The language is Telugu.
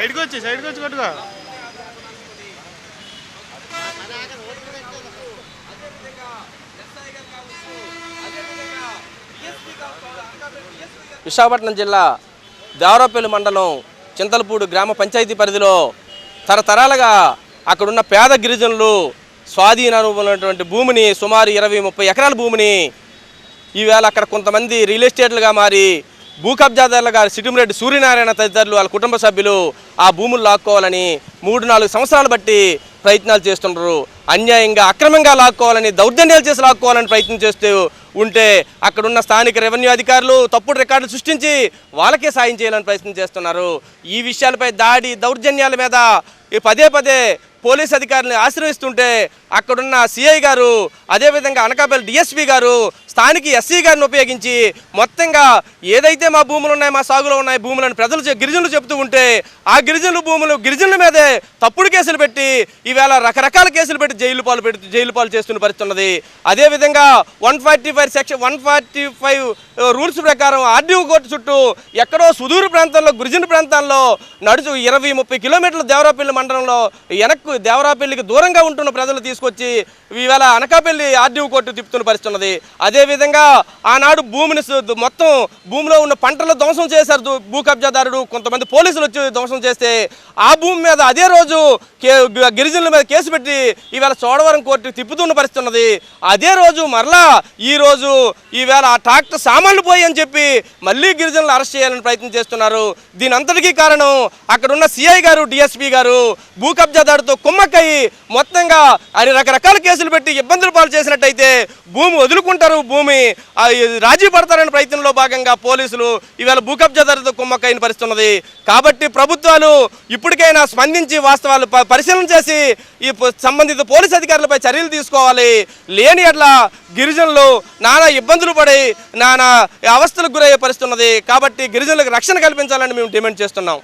సైడ్కి వచ్చి సైడ్కి వచ్చి కొట్టుకో. విశాఖపట్నం జిల్లా దేవరాపల్లి మండలం చింతలపూడి గ్రామ పంచాయతీ పరిధిలో తరతరాలుగా అక్కడున్న పేద గిరిజనులు స్వాధీనమైనటువంటి భూమిని సుమారు ఇరవై ముప్పై ఎకరాల భూమిని ఈవేళ అక్కడ కొంతమంది రియల్ ఎస్టేట్లుగా మారి భూ కబ్జాదారులుగా సిటిమిరెడ్డి సూర్యనారాయణ తదితరులు వాళ్ళ కుటుంబ సభ్యులు ఆ భూములు లాక్కోవాలని మూడు నాలుగు సంవత్సరాలు బట్టి ప్రయత్నాలు చేస్తుంటారు అన్యాయంగా అక్రమంగా లాక్కోవాలని దౌర్జన్యాలు చేసి లాక్కోవాలని ప్రయత్నం చేస్తూ ఉంటే అక్కడున్న స్థానిక రెవెన్యూ అధికారులు తప్పుడు రికార్డులు సృష్టించి వాళ్ళకే సాయం చేయాలని ప్రయత్నం చేస్తున్నారు. ఈ విషయాలపై దాడి దౌర్జన్యాల మీద ఈ పదే పదే పోలీస్ అధికారులను ఆశ్రయిస్తుంటే అక్కడున్న సిఐ గారు అదేవిధంగా అనకాపల్లి డిఎస్పీ గారు స్థానిక ఎస్సీ గారిని ఉపయోగించి మొత్తంగా ఏదైతే మా భూములు ఉన్నాయి మా సాగులో ఉన్నాయి భూములను ప్రజలు గిరిజనులు చెప్తూ ఉంటే ఆ గిరిజనుల భూములు గిరిజనుల మీదే తప్పుడు కేసులు పెట్టి ఈవేళ రకరకాల కేసులు పెట్టి జైలు పాలు పెట్టి జైలు పాలు చేస్తున్న పరిస్థితి ఉన్నది. అదేవిధంగా one forty five section one forty five rules ప్రకారం ఆర్డీఓ కోర్టు చుట్టూ ఎక్కడో సుదూర ప్రాంతాల్లో గిరిజన ప్రాంతాల్లో నడుచు ఇరవై ముప్పై కిలోమీటర్ల దేవరాపల్లి మండలంలో వెనక్కు దేవరాపల్లికి దూరంగా ఉంటున్న ప్రజలు తీసుకొచ్చి ఈవేళ అనకాపల్లి ఆర్డీఓ కోర్టు తిప్పుతున్న పరిస్థితి ఉన్నది. అదేవిధంగా ఆనాడు భూమిని మొత్తం భూమిలో ఉన్న పంటలు ధ్వంసం చేశారు భూ కబ్జాదారుడు. కొంతమంది పోలీసులు వచ్చి ధ్వంసం చేస్తే ఆ భూమి మీద అదే రోజు గిరిజనుల మీద కేసు పెట్టి ఈవేళ చోడవరం కోర్టు తిప్పుతున్న పరిస్థితి ఉన్నది. అదే రోజు మరలా ఈ రోజు ఈవేళ ఆ ట్రాక్టర్ సామాన్లు పోయి అని చెప్పి మళ్ళీ గిరిజనులు అరెస్ట్ చేయాలని ప్రయత్నం చేస్తున్నారు. దీని అంతటికీ కారణం అక్కడున్న సిఐ గారు డిఎస్పీ గారు భూ కబ్జాదారుతో కుమ్మక్కయి మొత్తంగా అది రకరకాల కేసులు పెట్టి ఇబ్బందులు పాలు చేసినట్టయితే భూమి వదులుకుంటారు. భూమి రాజీ పడతారనే ప్రయత్నంలో భాగంగా పోలీసులు ఈవేళ భూ కబ్జాదారుతో కుమ్మక్కైన పరిస్థితి ఉన్నది కాబట్టి ప్రభుత్వాలు ఇప్పటికైనా స్పందించి వాస్తవాలు పరిశీలన చేసి ఈ సంబంధిత పోలీస్ అధికారులపై చర్యలు తీసుకోవాలి. లేని అట్లా గిరిజనులు నానా ఇబ్బందులు పడి నానా అవస్థలకు గురయ్యే పరిస్థితి ఉన్నది కాబట్టి గిరిజనులకు రక్షణ కల్పించాలని మేము డిమాండ్ చేస్తున్నాం.